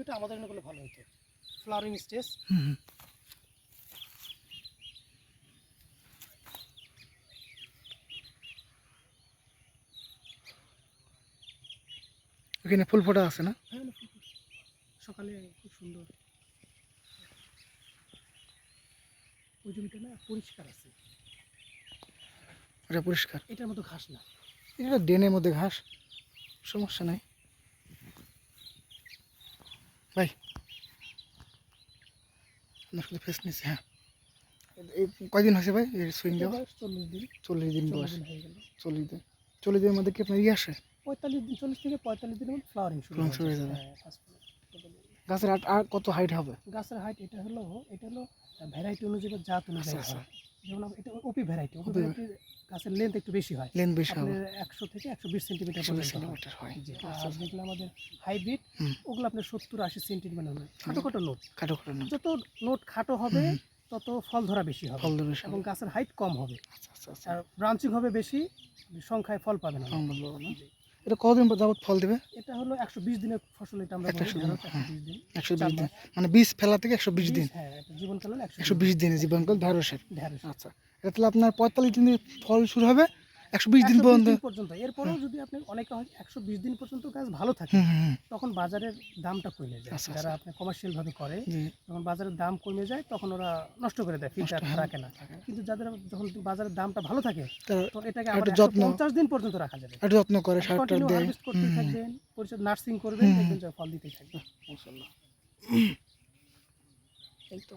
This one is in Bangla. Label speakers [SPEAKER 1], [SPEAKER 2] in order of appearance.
[SPEAKER 1] এটা আমাদের এখানে করলে ভালো হতো ফ্লাওয়ারিং স্টেজ
[SPEAKER 2] হুম। ফুল ফোটা আছে না?
[SPEAKER 1] হ্যাঁ। সকালে খুব সুন্দর। ওই জমিটা না পরিষ্কার আছে।
[SPEAKER 2] ওটা পরিষ্কার?
[SPEAKER 1] এটার মতো ঘাস না।
[SPEAKER 2] এটা ড্রেনের মধ্যে ঘাস? সমস্যা নাই। ভাই আপনার সাথে ফেস নিচ্ছে হ্যাঁ। কয়দিন হয়েছে ভাই এই সুইং দেওয়া?
[SPEAKER 1] চল্লিশ দিন।
[SPEAKER 2] চল্লিশ দিন বয়স। চল্লিশ দিন। চল্লিশ দিনের মধ্যে কি আপনার ইয়ে আসে?
[SPEAKER 1] পঁয়তাল্লিশ দিন চল্লিশ থেকে পঁয়তাল্লিশ দিনের মধ্যে ফ্লাওয়ারিং শুরু হয়ে
[SPEAKER 2] শুরু হয়ে। যাবে।
[SPEAKER 1] হ্যাঁ।
[SPEAKER 2] গাছের আর কত হাইট হবে?
[SPEAKER 1] গাছের হাইট এটা হলো এটা হলো ভ্যারাইটি অনুযায়ী জাত অনুযায়ী
[SPEAKER 2] আচ্ছা,
[SPEAKER 1] হয়। যেমন এটা ওপি ভ্যারাইটি ওপি ভ্যারাইটি গাছের লেন্থ একটু বেশি হয়।
[SPEAKER 2] লেন্থ বেশি হবে।
[SPEAKER 1] আপনার একশো থেকে একশো বিশ সেন্টিমিটার
[SPEAKER 2] একশো বিশ
[SPEAKER 1] পর্যন্ত হয়। জি,
[SPEAKER 2] আচ্ছা,
[SPEAKER 1] আর যেগুলো আমাদের হাইব্রিড ওগুলো আপনার সত্তর আশি সেন্টিমিটার হবে খাটো খাটো নোট।
[SPEAKER 2] খাটো খাটো না
[SPEAKER 1] যত নোট খাটো হবে তত ফল ধরা বেশি হবে।
[SPEAKER 2] ফল
[SPEAKER 1] এবং গাছের হাইট কম হবে।
[SPEAKER 2] আচ্ছা আচ্ছা আচ্ছা।
[SPEAKER 1] আর ব্রাঞ্চিং হবে বেশি সংখ্যায় ফল পাবে না।
[SPEAKER 2] এটা কতদিন যাবত ফল দেবে?
[SPEAKER 1] এটা হলো একশো বিশ দিনের ফসল এটা আমরা দিন।
[SPEAKER 2] দিন। মানে বীজ ফেলা থেকে একশো বিশ দিন।
[SPEAKER 1] হ্যাঁ এটা জীবনকালীন একশো
[SPEAKER 2] বিশ দিনে জীবনকাল ঢেঁড়সের।
[SPEAKER 1] ঢেঁড়স।
[SPEAKER 2] আচ্ছা এটা তাহলে আপনার পঁয়তাল্লিশ দিনে ফল শুরু হবে একশো বিশ দিন পর্যন্ত।
[SPEAKER 1] পর্যন্ত। এরপরেও যদি আপনি অনেকে হয় একশো বিশ দিন পর্যন্ত গাছ ভালো থাকে তখন বাজারের দামটা কমে যায়।
[SPEAKER 2] আচ্ছা,
[SPEAKER 1] যারা আপনি কমার্শিয়াল ভাবে করে যখন বাজারের দাম কমে যায় তখন ওরা নষ্ট করে দেয় ফিল্টার
[SPEAKER 2] হ্যাঁ,
[SPEAKER 1] রাখে না। কিন্তু যাদের যখন বাজারের দামটা ভালো থাকে
[SPEAKER 2] তারা
[SPEAKER 1] তো এটাকে আবার
[SPEAKER 2] যত্ন।
[SPEAKER 1] পঞ্চাশ দিন পর্যন্ত রাখা যাবে।
[SPEAKER 2] একটু যত্ন করে সার টার দেয়।
[SPEAKER 1] করতে
[SPEAKER 2] হুম, হুম।
[SPEAKER 1] থাকবেন পরিচয় নার্সিং করবেন দেখবেন ফল দিতেই থাকবে।
[SPEAKER 2] মাশাআল্লাহ।
[SPEAKER 1] এই তো।